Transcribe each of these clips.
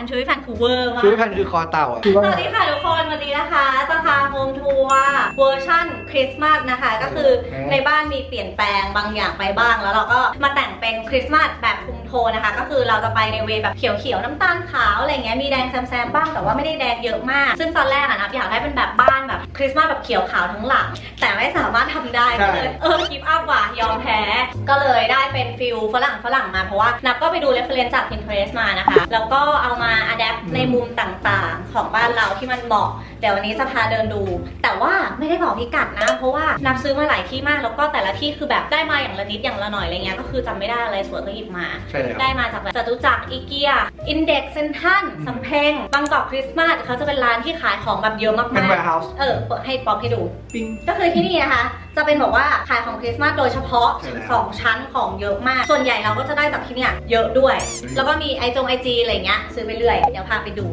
กับชุด ที่แพนชุดที่แพนคือเวอร์มากชื่อพันคือคอเต่าอะคิดสว่าวัสดีค่ะทุกคนวันนี้นะคะจะพาโฮมทัวร์เวอร์ชั่นคริสต์มาสนะคะ ก็คือในบ้านมีเปลี่ยนแปลงบางอย่างไปบ้าง แล้วเราก็มาแต่งเป็นคริสต์มาสแบบคุมโทนนะคะ ก็คือเราจะไปในเวย์แบบเขียวๆน้ำตาลขาวอะไรเงี้ยมีแดงแซมๆบ้างแต่ว่าไม่ได้แดงเยอะมาก ซึ่งตอนแรกอะนับอยากได้เป็นแบบบ้านแบบคริสต์มาสแบบเขียวขาวทั้งหลัง แต่ไม่สามารถทำได้ก็เลยเออกิฟต์อัพว่ะยอมแพ้ก็เลยได้เป็นฟิลฝรั่งฝรั่งมาเพราะว่านับก็ไปดูเรฟเฟรนซ์จาก Pinterest มานะคะ แล้วก็เอามาอัดแอปในมุมต่างๆ ของบ้านเราที่มันเหมาะเดี๋ยววันนี้จะพาเดินดู แต่ว่าไม่ได้บอกพิกัดนะ เพราะว่านับซื้อมาหลายที่มาก แล้วก็แต่ละที่คือแบบได้มาอย่างละนิดอย่างละหน่อยอะไรเงี้ยก็คือจำไม่ได้อะไรสวยก็หยิบมา ใช่แล้ว ได้มาจากแบบจตุจักรอีเกียอินเด็กซ์เซนทันสำเพ็งบางกอกคริสต์มาสเขาจะเป็นร้านที่ขายของแบบเยอะมากๆเป็น warehouse เออเปิดให้ป๊อปให้ดู ปิ้ง ก็คือที่นี่นะคะจะเป็นแบบว่าขายของคริสต์มาสโดยเฉพาะใช่แล้วสองชั้นของเยอะมาก ส่วนใหญ่เราก็จะได้จากที่เนี่ยเยอะด้วยแล้วก็มีไอจงไอจีอะไรเงี้ยซื้อไปเรื่อย เดี๋ยวพาไปดู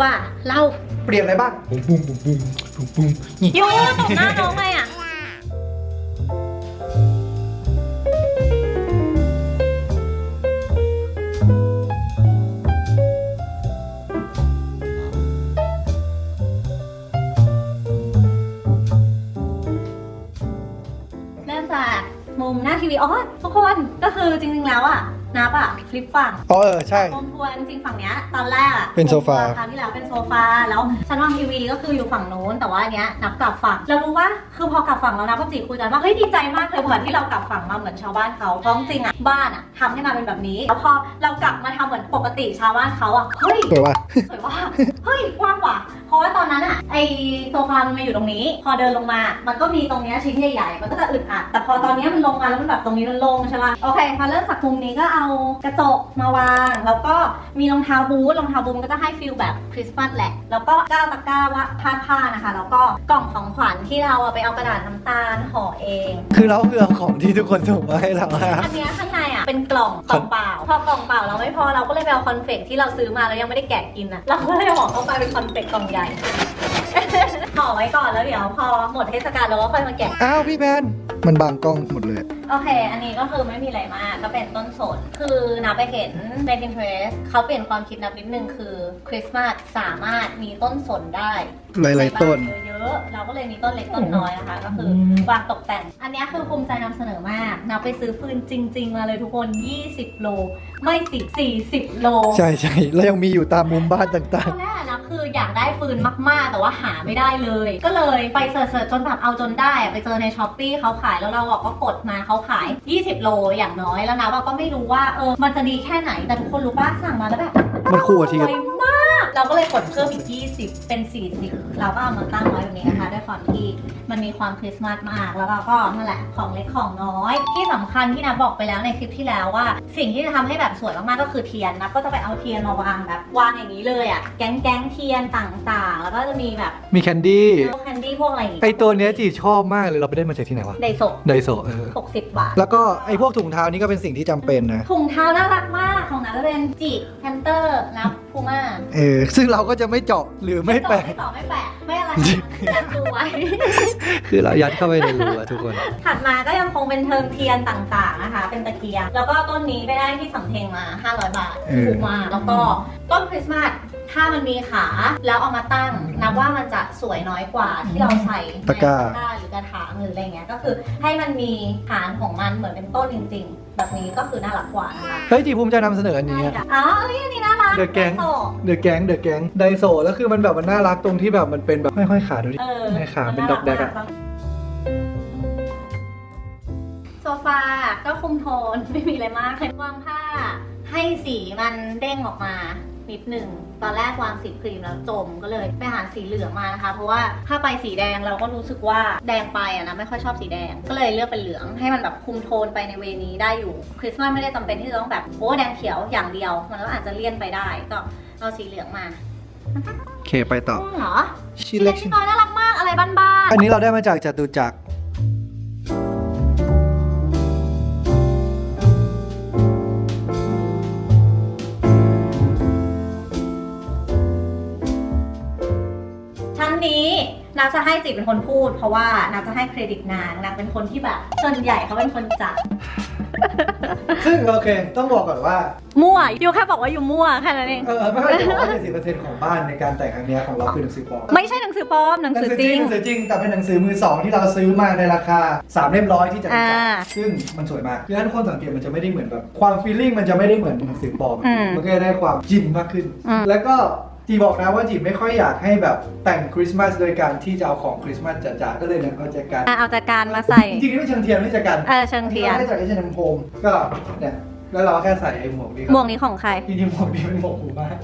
ว่าเล่าเปลี่ยนอะไรบ้าง ปุ้งปุ้งปุ้งปุ้งปุ้งปุ้งนี่ยูตบหน้าน้องเลยอะ วีอ๋อทุกคนก็คือจริงๆแล้วอะนับอะฟลิปฝั่งอ๋อเออใช่โฮมทัวร์จริงๆฝั่งเนี้ยตอนแรกอะเป็นโซฟา คราวที่แล้วเป็นโซฟาแล้วชั้นวางทีวีก็คืออยู่ฝั่งนู้น แต่ว่าอันเนี้ยนับกลับฝั่งแล้วรู้ว่าคือพอกลับฝั่งแล้วนับกับจีคุยกันว่าเฮ้ยดีใจมากเลยเหมือนที่เรากลับฝั่งมาเหมือนชาวบ้านเขาเพราะจริงๆอะบ้านอะทำให้มาเป็นแบบนี้แล้วพอเรากลับมาทำเหมือนปกติชาวบ้านเขาอะเฮ้ยสวยว่ะ สวยว่าเฮ้ยกว้างกว่าเพ ราะว่าตอนนั้นอะไอโซฟามันมาอยู่ตรงนี้ พอเดินลงมา มันก็มีตรงเนี้ยชิ้นใหญ่ๆ มันก็จะอึดอัด แต่พอตอนเนี้ยมันลงมาแล้วมันแบบตรงนี้มันโล่งใช่ปะโอเค พอเริ่มจากมุมนี้ก็เอากระจกมาวาง แล้วก็มีรองเท้าบูท รองเท้าบูทมันก็จะให้ฟีลแบบคริสต์มาสแหละ แล้วก็ก้าวตะกร้าว่าผ้าผ้านะคะ แล้วก็กล่องของขวัญที่เราอะไปเอากระดาษน้ำตาลห่อเอง คือเราคือเอาของที่ทุกคนส่งมาให้เราอะอันเนี้ยข้างในอะ เป็นกล่องกล่องเปล่า พอกล่องเปล่าเราไม่พอเราก็เลยไปเอาคอนเฟกที่เราซื้อมาแล้วยังไม่ได้แกะกินอะเราก็เลยห่อเข้าไปเป็นคอนเฟกกล่องใหญ่ ห่อไว้ก่อนแล้วเดี๋ยวพอหมดเทศกาลเราก็ค่อยมาแกะ อ้าวพี่แมนมันบางกล้องหมดเลย โอเค อันนี้ก็คือไม่มีอะไรมาก ก็เป็นต้นสน คือนับไปเห็นใน Pinterest เขาเปลี่ยนความคิดนับนิดนึงคือคริสต์มาสสามารถมีต้นสนได้หลายๆต้น เยอะๆ เราก็เลยมีต้นเล็กต้นน้อยนะคะ ก็คือวางตกแต่ง อันเนี้ยคือภูมิใจนำเสนอมากนับไปซื้อฟืนจริง ๆ มาเลยทุกคน 20 โล ไม่สิ40 โล ใช่ใช่แล้วยังมีอยู่ตามมุมบ้านต่างตอนแรกอะนะคืออยากได้ฟืนมาก ๆ แต่ว่าหาไม่ได้เลย ก็เลยไปเสิร์ชๆจนแบบเอาจนได้อะไปเจอในช้อปปีเขาขายแล้วเราอะก็กดมาเขาขาย 20 โลอย่างน้อยแล้วนะว่าก็ไม่รู้ว่าเออมันจะดีแค่ไหนแต่ทุกคนรู้ป่ะสั่งมาแล้วแบบๆมันคู่กับที่สวยมาก เราก็เลยกดเพิ่มอีก 20 เป็น 40 เราก็เอามาตั้งไว้แบบนี้นะคะ ด้วยความที่มันมีความคริสต์มาสมาก แล้วเราก็นั่นแหละของเล็กของน้อย ที่สำคัญที่นะบอกไปแล้วในคลิปที่แล้วว่า สิ่งที่จะทำให้แบบสวยมากๆก็คือเทียนนะก็จะไปเอาเทียนมาวางแบบวางอย่างนี้เลยอะแก๊งแก๊งๆเทียนต่างๆ แล้วก็จะมีแบบมีแคนดี้พวกแคนดี้พวกอะไรอย่างไองี้ตัวเนี้ยจีชอบมากเลยเราไปได้มาจากที่ไหนวะไดโซไดโซเออ60บาทแล้วก็ไอพวกถุงเท้านี่ก็เป็นสิ่งที่จำเป็นนะถุงเท้าน่ารักมากของนั้นจะเป็นจีแพนเตอร์นะพูม่าเออซึ่งเราก็จะไม่เจาะหรือไม่แปะ ไม่ต่อไม่แปะไม่อะไรนะดูไว้คือเรายัดเข้าไปในรูอะทุกคน ถัดมาก็ยังคงเป็นเทิงเทียนต่างๆนะคะ เป็นตะเกียง แล้วก็ต้นนี้ไปได้ที่สำเพ็งมา 500 บาทเออ ถูกมากแล้วก็ต้นคริสต์มาสถ้ามันมีขาแล้วเอามาตั้ง นับว่ามันจะสวยน้อยกว่าที่เราใส่ในตะกร้า หรือกระถางหรืออะไรเงี้ยก็คือให้มันมีฐานของมันเหมือนเป็นต้นจริง ๆ แบบนี้ก็คือน่ารักกว่านะคะเฮ้ยจีภูมิใจนำเสนออันนี้ใช่ค่ะอ๋อเอ้ยอันนี้น่ารัก The Gang โตเดอะแก๊งเดอะแก๊งไดโซแล้วคือมันแบบมันน่ารักตรงที่แบบมันเป็นแบบห้อยๆขาดูดิ เออในขาเป็นดอกแดกอะ โซฟาก็คุมโทน ไม่มีอะไรมากเลยวางผ้า ให้สีมันเด้งออกมา นิดหนึ่ง ตอนแรกวางสีครีมแล้วจมก็เลยไปหาสีเหลืองมานะคะ เพราะว่าถ้าไปสีแดงเราก็รู้สึกว่าแดงไปอะนะไม่ค่อยชอบสีแดง ก็เลยเลือกเป็นเหลืองให้มันแบบคุมโทนไปในเวนี้ได้อยู่ คริสต์มาสไม่ได้จำเป็นที่จะต้องแบบโอ้แดงเขียวอย่างเดียว มันก็อาจจะเลี่ยนไปได้ ก็เอาสีเหลืองมาโอเคไปต่ออืมเหรอชิ้นเล็กชิ้ชิ้นนน้อยน่ารักมากอะไรบ้านๆอันนี้เราได้มาจากจตุจักร นาจะให้จิเป็นคนพูด เพราะว่านาจะให้เครดิตนางนางเป็นคนที่แบบส่วนใหญ่เขาเป็นคนจัด ซึ่งโอเค ต้องบอกก่อนว่า มั่วยูแค่บอกว่ายูมั่วแค่นั้นเอง เออไม่ค่อยจะบอกว่าเจ็ดสิบเปอร์เซ็นต์ของบ้านในการแต่งครั้งเนี้ยของเราคือหนังสือปลอมไม่ใช่หนังสือปลอมหนังสือจริง หนังสือจริงแต่เป็นหนังสือมือสองที่เราซื้อมาในราคา3เล่มร้อยที่จะจัดอ่าซึ่งมันสวยมากคือถ้าทุกคนสังเกตมันจะไม่ได้เหมือนแบบความฟีลลิ่งมันจะไม่ได้เหมือนหนังสือปลอมอืมมันก็จะได้ความจินมากขึ้น อืม แล้วก็ จีบอกนะว่าจีไม่ค่อยอยากให้แบบแต่งคริสต์มาสโดยการที่จะเอาของคริสต์มาสจ๋าๆก็เลยเนี่ยเอาแจกันอะเอาจากการมาใส่ จริงๆนี่ไม่เชิงเทียนไม่ใช่กันเออเชิงเทียน ได้จากไอเชนโฮมก็เนี่ยแล้วเราก็แค่ใส่ไอ้หมวกนี้หมวกนี้ของใคร จริงๆหมวกนี้เป็นหมวกหมูมาก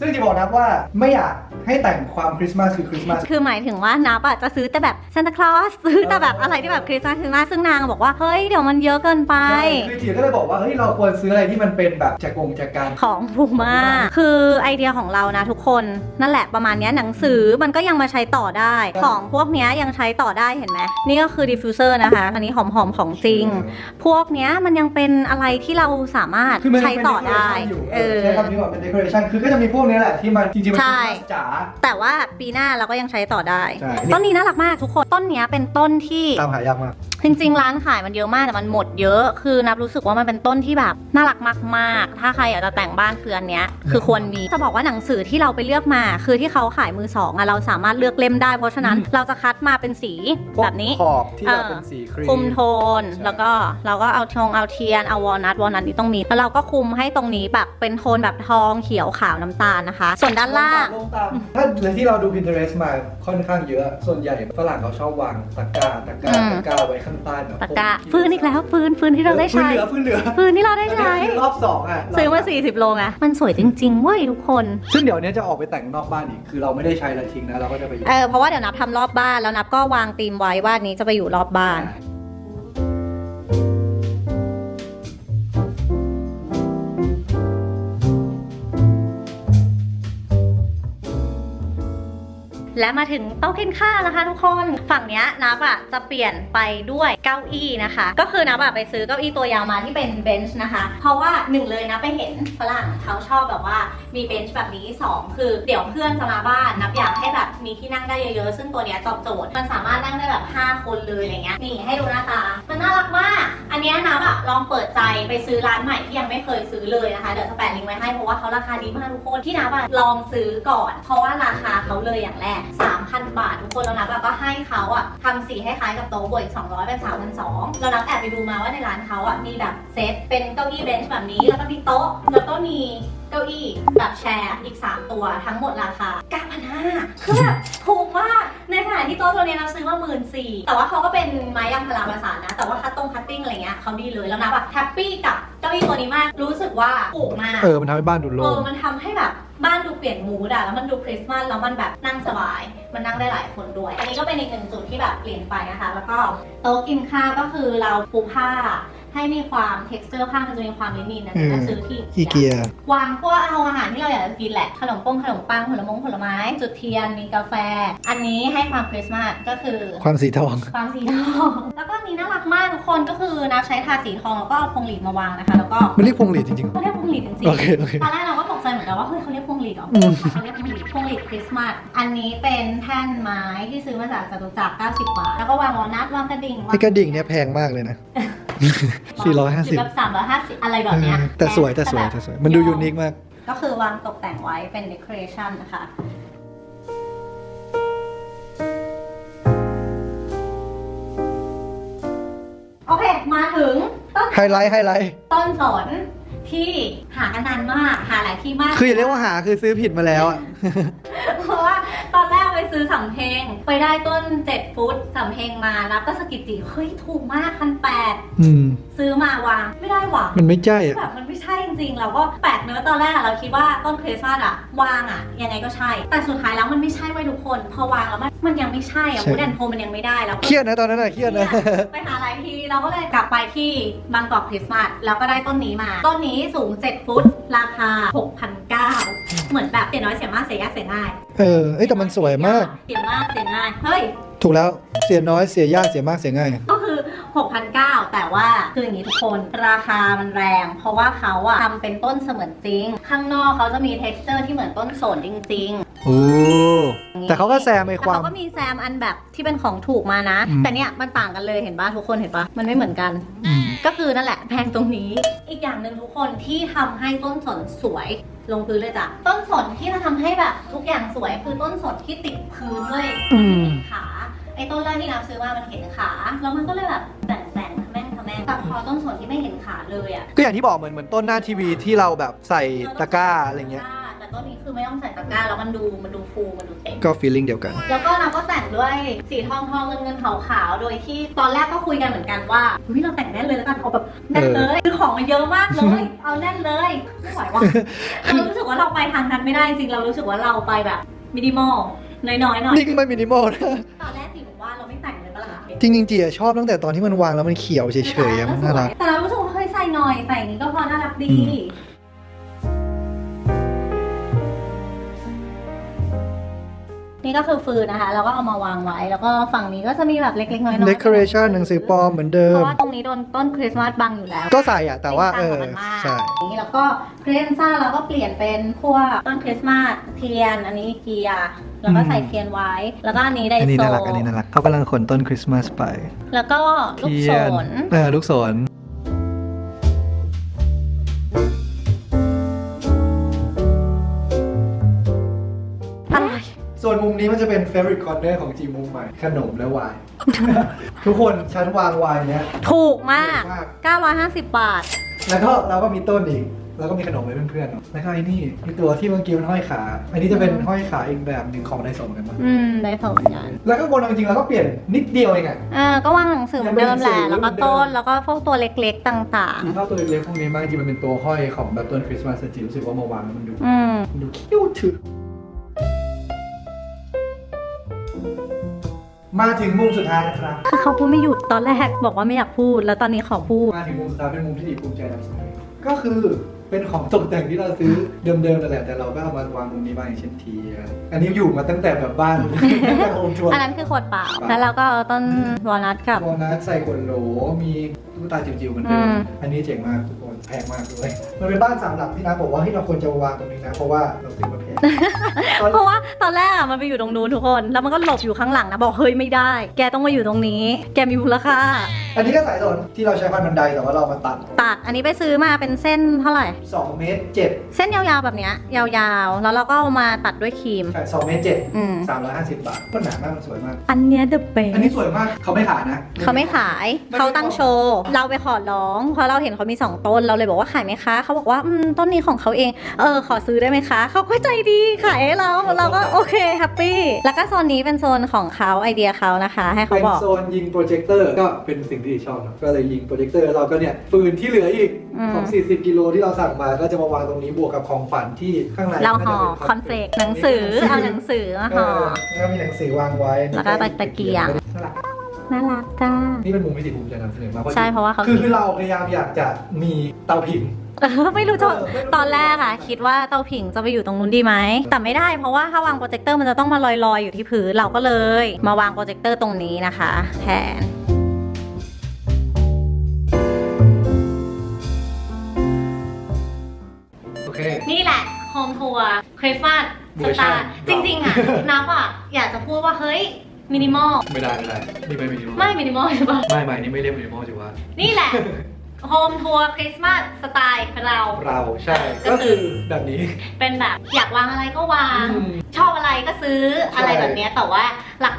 ซึ่งจีบอกนะว่าไม่อยากให้แต่งความคริสต์มาสคือคริสต์มาส คือหมายถึงว่านับอะจะซื้อแต่แบบซานตาคลอสซื้อแต่แบบอะไรที่แบบคริสต์มาสคริสต์มาสซึ่งนางบอกว่า เฮ้ย เดี๋ยวมันเยอะเกินไปใช่คือจีก็เลยบอกว่า เฮ้ย เราควรซื้ออะไรที่มันเป็นแบบแจกงแจกันของพูม่าคือไอเดียของเรานะทุกคนนั่นแหละประมาณเนี้ยหนังสือมันก็ยังมาใช้ต่อได้ ของพวกเนี้ยยังใช้ต่อได้เห็นไหมนี่ก็คือดิฟฟิวเซอร์นะคะอันนี้หอมๆของจริง พวกเนี้ยมันยังเป็นอะไรที่เราสามารถคือมันใช้ต่อได้เอเอออ ใช้คำนี้ว่าเป็น decoration คือก็จะมีพวกนี้แหละที่มันจริงๆมันใช่คริสต์มาสจ๋า แต่ว่าปีหน้าเราก็ยังใช้ต่อได้ ใช่ ต้นนี้น่ารักมากทุกคน ต้นเนี้ยเป็นต้นที่ ตามหายากมาก จริงๆ ร้านขายมันเยอะมากแต่มันหมดเยอะ คือนับรู้สึกว่ามันเป็นต้นที่แบบน่ารักมากๆ ถ้าใครอยากจะแต่งบ้านคืออันเนี้ยคือควรมี จะบอกว่าหนังสือที่เราไปเลือกมา คือที่เขาขายมือสองอะเราสามารถเลือกเล่มได้ เพราะฉะนั้นอืมเราจะคัดมาเป็นสีแบบนี้ ขอบที่เอเราอเป็นสีครีม คุมโทน ใช่ แล้วก็เราก็เอาทองเอาเทียน เอาวอลนัท วอลนัทนี่ต้องมี แล้วเราก็คุมให้ตรงนี้แบบเป็นโทนแบบทองเขียวขาวน้ำตาลนะคะ ส่วนด้านล่าง ลงตามถ้าเลยที่เราดู Pinterest มาค่อนข้างเยอะ ส่วนใหญ่ฝรั่งเขาชอบวางตะกร้าตะกร้าอืม ตะกร้าไว้ข้างใต้แบบตะกร้าพวฟืนอีกแล้วฟืนฟืนที่เราได้ใช้ฟืนเหลือฟืนเหลือฟืนที่เราได้ใช้อันนี้คือรอบสองอะซื้อมา 40 โลไงมันสวยจริงๆเว้ยทุกคน ซึ่งเดี๋ยวเนี้ยจะออกไปแต่งนอกบ้านอีกคือเราไม่ได้ใช้แล้วทิ้งนะเราก็จะไปอยู่เออเพราะว่าเดี๋ยวนับทำรอบบ้านแล้วนับก็วางธีมไว้ว่านี้จะไปอยู่รอบบ้าน และมาถึงโต๊ะกินข้าวนะคะทุกคนฝั่งนี้นับอะจะเปลี่ยนไปด้วยเก้าอี้นะคะ ก็คือนับอะไปซื้อเก้าอี้ตัวยาวมาที่เป็นเบนช์นะคะ เพราะว่าหนึ่งเลยนะไปเห็นฝรั่งเขาชอบแบบว่า มีเบนช์แบบนี้สองคือเดี๋ยวเพื่อนจะมาบ้านนับอยากให้แบบมีที่นั่งได้เยอะๆ ซึ่งตัวเนี้ยตอบโจทย์ มันสามารถนั่งได้แบบ 5 คนเลยอะไรเงี้ยนี่ให้ดูหน้าตา มันน่ารักมาก อันเนี้ยนับอะลองเปิดใจไปซื้อร้านใหม่ที่ยังไม่เคยซื้อเลยนะคะ เดี๋ยวจะแปะลิงก์ไว้ให้เพราะว่าเขาราคาดีมากทุกคนที่นับอะลองซื้อก่อน เพราะว่าราคาเขาเลยอย่างแรก 3,000 บาททุกคนแล้วนับอะก็ให้เขาอะทำสีให้คล้ายกับโต๊ะบวกอีก200เป็น3,200แล้วนับแอบไปดูมาว่าในร้านเขาอะมีแบบเซตเป็นเก้าอี้เบนช์แบบนี้แล้วก็มีโต๊ะแล้วก็มี เก้าอี้แบบแชร์อีก 3 ตัวทั้งหมดราคา 9,500คือแบบถูกมากในขณะที่โต๊ะตัวนี้เราซื้อมาหมื่นสี่แต่ว่าเขาก็เป็นไม้ยางพาราประสานนะ แต่ว่าคัตตรงคัตติ้งอะไรเงี้ยเขาดีเลยแล้วนับอะแฮปปี้กับเก้าอี้ตัวนี้มาก รู้สึกว่าถูกมากเออมันทำให้บ้านดูเอโล่อง มันทำให้แบบบ้านดูเปลี่ยนมูดอะแล้วมันดูคริสต์มาสแล้วมันแบบนั่งสบาย มันนั่งได้หลายคนด้วย อันนี้ก็เป็นอีกหนึ่งจุดที่แบบเปลี่ยนไปนะคะ แล้วก็โต๊ะกินข้าวก็คือเราปูผ้า ให้มีความ t e x t อร์ผ้ามันจะมีความลินินนะอืมจะซื้อที่อีเกียวางพวกเอาอาหารที่เราอยากจะกินแหละ ขนมปงขนมปังผลมงผลไม้ จุดเทียนมีกาแฟ อันนี้ให้ความคริสต์มาสก็คือ ความสีทอง ความสีทอง แล้วก็อันนี้น่ารักมากทุกคนก็คือนับใช้ทาสีทองแล้วก็เอาพวงหลีดมาวางนะคะ แล้วก็มันเรียกพวงหลีดจริงเขาเรียกพวงหลีดจริงโอเคโอเคๆตอนแรกเราก็ตกใจเหมือนกันว่าเฮ้ยเขาเรียกพวงหลีดเหรออืมเขาเรียกพวงหลีดพวงหลีดคริสต์มาสอันนี้เป็นแท่นไม้ที่ซื้อมาจากจตุจักร90บาทแล้วก็วางวอลนัทวางกระดิ่งวางไอ้กระดิ่งเนี่ยแพงมากเลยนะ หรือแบบ350อะไรแบบเนี้ยแต่สวยแต่สวยแต่สวย มันดูยูนิคมาก ก็คือวางตกแต่งไว้เป็นเด o อเรชันนะคะ โอเค มาถึงต้นไฮไลท์ไฮไลท์ ต้นสนที่หากันนานมาก หาหลายที่มาก คืออย่าเรียกว่าหาคือซื้อผิดมาแล้วอะเพราะว่าตอนแรกไป ซื้อสำเพ็งไปได้ต้น7ฟุตสำเพ็งมาแล้วก็สะกิดจีเฮ้ยถูกมากพันแปดอืม ซื้อมาวางไม่ได้หวัง มันไม่ใช่อะแบบมันไม่ใช่จริงๆ เราก็แปลกเนื้อะตอนแรกอะเราคิดว่าต้นคริสต์มาสอะวางอะยังไงก็ใช่ แต่สุดท้ายแล้วมันไม่ใช่ไว้ยทุกคน พอวางแล้วมันมันยังไม่ใช่อะใช่มูดแอนโทมันยังไม่ได้แล้วก็เครียดนะตอนนั้นอะเครียดนะ ไปหาหลายทีเราก็เลยกลับไปที่บางกอกคริสต์มาสแล้วก็ได้ต้นนี้มา ต้นนี้สูง 7 ฟุต ราคา6,900 เหมือนแบบเสียน้อยเสียมากเสียยากเสียง่ายเออเอ้ยแต่มันสวยมาก เสียมากเสียง่าย เฮ้ย ถูกแล้วเสียน้อยเสียยากเสียมากเสียง่าย ก็คือ 6,900 แต่ว่าคืออย่างนี้ทุกคนราคามันแรง เพราะว่าเขาอะทำเป็นต้นเสมือนจริง ข้างนอกเขาจะมี t e x t อร์ที่เหมือนต้นสนจริง ๆ โอ้แต่เขาก็แซมไอ้ความ แต่เขาก็มีแซมอันแบบที่เป็นของถูกมานะ อืม แต่เนี่ยมันต่างกันเลยเห็นปะทุกคนเห็นปะมันไม่เหมือนกัน อืม ก็คือนั่นแหละแพงตรงนี้ อีกอย่างหนึ่งทุกคนที่ทำให้ต้นสนสวย ลงพื้นเลยจ้ะต้นสนที่จะทำให้แบบทุกอย่างสวยคือต้นสนที่ติดพื้นด้วยอืม ขา ไอ้ต้นแรกที่น้ำซื้อมามันเห็นขาแล้วมันก็เลยแบบแต่งแต่งๆแม่งทำแม่งแต่พอต้นสนที่ไม่เห็นขาเลยอะก็อย่างที่บอกเหมือนเหมือนต้นหน้าทีวีที่เราแบบใส่ตะกร้าอะไรเงี้ย แต่ต้นนี้คือไม่ต้องใส่ตะกร้าแล้วมันดูมันดูฟูมันดูเต็ม ก็ฟีลลิ่งเดียวกัน แล้วก็เราก็แต่งด้วยสีทองทองเงินเงินขาวขาวๆโดยที่ตอนแรกก็คุยกันเหมือนกันว่าเฮ้ยเราแต่งแน่นเลยแล้วกันเอาแบบแน่นเลยคือของมันเยอะมากเลยเอาแน่นเลยไม่ไหวว่ะเรารู้สึกว่าเราไปทางนั้นไม่ได้จริงเรารู้สึกว่าเราไปแบบมินิมอล น้อยๆหน่อยนี่ก็ไม่มินิมอลนะ ตอนแรกจีบอกว่าเราไม่แต่งเลยปะล่ะจริงๆจีอะชอบตั้งแต่ตอนที่มันวางแล้วมันเขียวเฉยๆอะมันน่ารัก แต่เรารู้สึกว่าเฮ้ยใส่หน่อยใส่อย่างนี้ก็พอน่ารักดี อืม นี่ก็คือฟืนนะคะ แล้วก็เอามาวางไว้ แล้วก็ฝั่งนี้ก็จะมีแบบเล็กๆน้อยๆเดคอเรชันหนังสือปลอมเหมือนเดิเพม ราะว่าตรงนี้โดนต้นคริสต์มาสบังอยู่แล้วก็ใส่อะแต่ว่าเออจริงจังกับมันมากใช่ นี่แล้วก็เครนซ่าเราก็เปลี่ยนเป็นพวกต้นคริสต์มาสเทียน อันนี้เกียร์แล้วก็ใส่เทียนไว้ แล้วก็อันนี้ไดอันนี้โซน่ารัก อันนี้น่ารักเขากำลังขนต้นคริสต์มาสไปแล้วก็ลูกเทีศยนร เออ ลูกศรอะไร มุมนี้มันจะเป็น favorite corner ของจีมุมใหม่ ขนมและไวน์ ทุกคนฉันวางไวน์เนี้ย ถูกมาก ถูกมาก 950 บาท แล้วก็เราก็มีต้นอีก แล้วก็มีขนมไว้เพื่อนๆเนอะแล้วก็ไอ้นี่มีตัวที่เมื่อกี้มันห้อยขา อันนี้จะเป็นอืมห้อยขาอีกแบบหนึ่งของไดโซเหมือนกันปะอืม ไดโซเหมือนกันแล้วก็บนเอาจริงๆเราก็เปลี่ยนนิดเดียวเองอะอ่าก็วางหนังสือเหมือนเดิมแหละยังเป็นหนังสือแล้วก็ต้น แล้วก็พวกตัวเล็กๆต่างจีชอบตัวเล็กๆพวกนี้มากจริงมันเป็นตัวห้อยของแบบต้นคริสต์มาสจีรู้สึกว่ามาวางแล้วมันดู ๆ อืมมันดูคิ้วถึก มาถึงมุมสุดท้ายนะครับ คือเขาพูดไม่หยุดตอนแรกบอกว่าไม่อยากพูด แล้วตอนนี้ขอพูด มาถึงมุมสุดท้ายเป็นมุมที่ดีภูมิใจนำเสนอก็คือเป็นของตกแต่งที่เราซื้อเดิมๆนั่นแหละแต่เราก็เอามาวางมุมนี้บ้างอย่างเช่นทีอะอันนี้อยู่มาตั้งแต่แบบบ้าน ตั้งแต่โฮมทัวร์อันนั้นคือขวดเปล่าเปล่า แล้วเราก็เอาต้นวอลนัทกับ วอลนัทใส่ขวดโหล มีตุ๊กตาจิ๋วๆเหมือนเดิอืมมอันนี้เจ๋งมากทุกคน แพงมากด้วย มันเป็นบ้านสามหลังที่นะบอกว่าให้เราควรจะวางตรงนี้นะ เพราะว่าเราซื้อมาแพงตอน เพราะว่าตอนแรกอะมันไปอยู่ตรงนู้นทุกคน แล้วมันก็หลบอยู่ข้างหลังนะบอกเฮ้ยไม่ได้ แกต้องมาอยู่ตรงนี้ แกมีมูลค่า อันนี้ก็สายสนที่เราใช้พันบันไดแต่ว่าเรามาตัดตัดอันนี้ไปซื้อมาเป็นเส้นเท่าไหร่ 2 เมตรเจ็ดเส้นยาวๆแบบเนี้ยยาวๆ แล้วเราก็เอามาตัดด้วยครีม ใช่สองเมตรเจ็ดอืม สามร้อยห้าสิบบาทก็หนามากมันสวยมาก อันเนี้ย the best อันนี้สวยมากเขาไม่ขายนะ เขาไม่ขายไม่ได้ เขาตั้งโชว์เราไปขอร้องเพราะเราเห็นเขามี2ต้นเราเลยบอกว่าขายไหมคะเขาบอกว่าอืมต้นนี้ของเขาเอง เออขอซื้อได้ไหมคะเขาก็ใจดีขายให้เราเราก็โอเคแฮปปี้แล้วก็โซนนี้เป็นโซนของเขาไอเดียเขานะคะ ให้เขาเป็นบอก โซนยิงโปรเจคเตอร์ก็เป็นสิ่งที่ชอบนะก็เลยยิงโปรเจคเตอร์เราก็เนี่ยฟืนที่เหลืออีกอืม ของ 40 กิโลที่เราสั่งมาก็จะมาวางตรงนี้บวกกับของขวัญที่ข้างในเราห่อก็จะป็คอนเฟลกหนังสือเอาหนังสือมาเอห่อ อแล้วก็มีหนังสือวางไว้แล้วก็ตะเกียง น่ารักน่ารักจ้า นี่เป็นมุมที่ดีภูมิใจนำเสนอมากใช่เพราะว่าเขา คือคือเราพยายามอยากจะมีเตาผิง เออไม่รู้จะเออไม่รู้ตอนแรกอะคิดว่าเตาผิงจะไปอยู่ตรงนู้นดีไหม แต่ไม่ได้เพราะว่าถ้าวางโปรเจคเตอร์มันจะต้องมาลอยๆอยู่ที่พื้นเราก็เลย มาวางโปรเจคเตอร์ตรงนี้นะคะ แทนโอเค นี่แหละโฮมทัวร์คริสต์มาสเวสอร์ชัตานร์จริงๆอะนับอะอยากจะพูดว่าเฮ้ยมินิมอลไม่ได้ไม่ได้นี่ไม่มินิมอลไม่มินิมอลใช่ปะไม่ไม่นี่ไม่เรียกมินิมอลจิว่านี่แหละ โฮมทัวร์คริสต์มาสสไตล์เรา เราใช่ก็ก็คืคืออแบบนี้ เป็นแบบอยากวางอะไรก็วาง อืมชอบอะไรก็ซื้อใช่ อะไรแบบเนี้ยแต่ว่า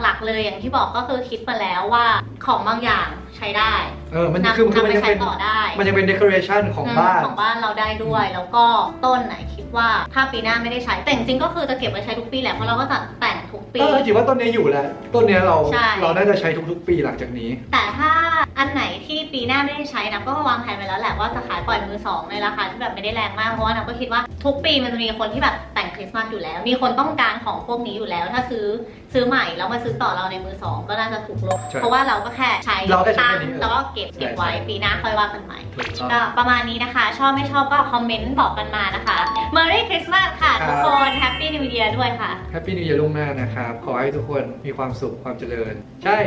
หลักๆเลยอย่างที่บอกก็คือคิดมาแล้วว่าของบางอย่างใช้ได้เออมันนำคือคือมันนำไปยังใช้เป็นต่อได้ มันยังเป็นเดคอเรชันของบ้าน ของบ้านเราได้ด้วย แล้วก็ต้นไหนคิดว่าถ้าปีหน้าไม่ได้ใช้ แต่จริงๆก็คือจะเก็บไว้ใช้ทุกปีแหละ เพราะเราก็จะแต่งทุกปี เออจิว่าต้นนี้อยู่แล้วต้นเนี้ยเราใช่ เราน่าจะใช้ทุกๆ ปีหลังจากนี้ แต่ถ้าอันไหนที่ปีหน้าไม่ได้ใช้นะก็วางแผนไว้แล้วแหละว่าจะขายปล่อยมือสองในราคาที่แบบไม่ได้แรงมาก เพราะว่านะก็คิดว่าทุกปีมันจะมีคนที่แบบ แต่งแต่งคริสต์มาสอยู่แล้ว มีคนต้องการของพวกนี้อยู่แล้ว ถ้าซื้อซื้อใหม่แล้วมาซื้อต่อเราในมือสองก็น่าจะถูกลงใช่เพราะว่าเราก็แค่ใช้เราแค่ใช้ตั้แค่งนี้แล้วก็เก็บใช่เก็บไว้ใช่ ปีหน้าค่อยว่ากันใหม่ ถูกต้อง ก็ประมาณนี้นะคะ ชอบไม่ชอบก็คอมเมนต์บอกกันมานะคะ Merry Christmas ค่ะครับ ทุกคน Happy New Year ด้วยค่ะ แฮปปี้นิว e ย r ล่วงหน้านะครับ ขอให้ทุกคนมีความสุขความเจริญ ใช่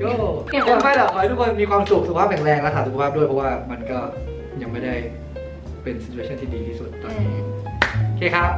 โย่เก่งก็มาก ไม่หรอกขอให้ทุกคนมีความสุขสุขภาพแข็งแรงรักษาสุขภาพด้วยเพราะว่ามันก็ยังไม่ได้เป็น situation ที่ดีที่สุดตอนนี้โอเคครับ